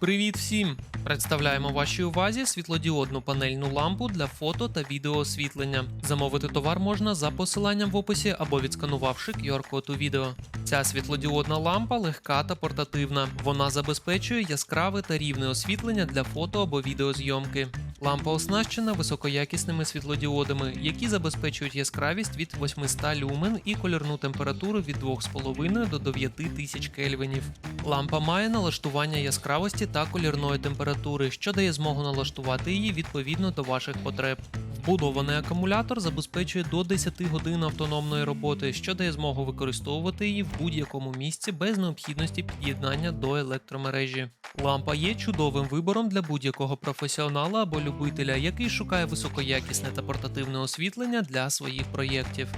Привіт всім! Представляємо вашій увазі світлодіодну панельну лампу для фото та відеоосвітлення. Замовити товар можна за посиланням в описі або відсканувавши QR-код у відео. Ця світлодіодна лампа легка та портативна. Вона забезпечує яскраве та рівне освітлення для фото або відеозйомки. Лампа оснащена високоякісними світлодіодами, які забезпечують яскравість від 800 люмен і кольорну температуру від 2,5 до 9000 кельвінів. Лампа має налаштування яскравості та колірної температури, що дає змогу налаштувати її відповідно до ваших потреб. Вбудований акумулятор забезпечує до 10 годин автономної роботи, що дає змогу використовувати її в будь-якому місці без необхідності під'єднання до електромережі. Лампа є чудовим вибором для будь-якого професіонала або любителя, який шукає високоякісне та портативне освітлення для своїх проєктів.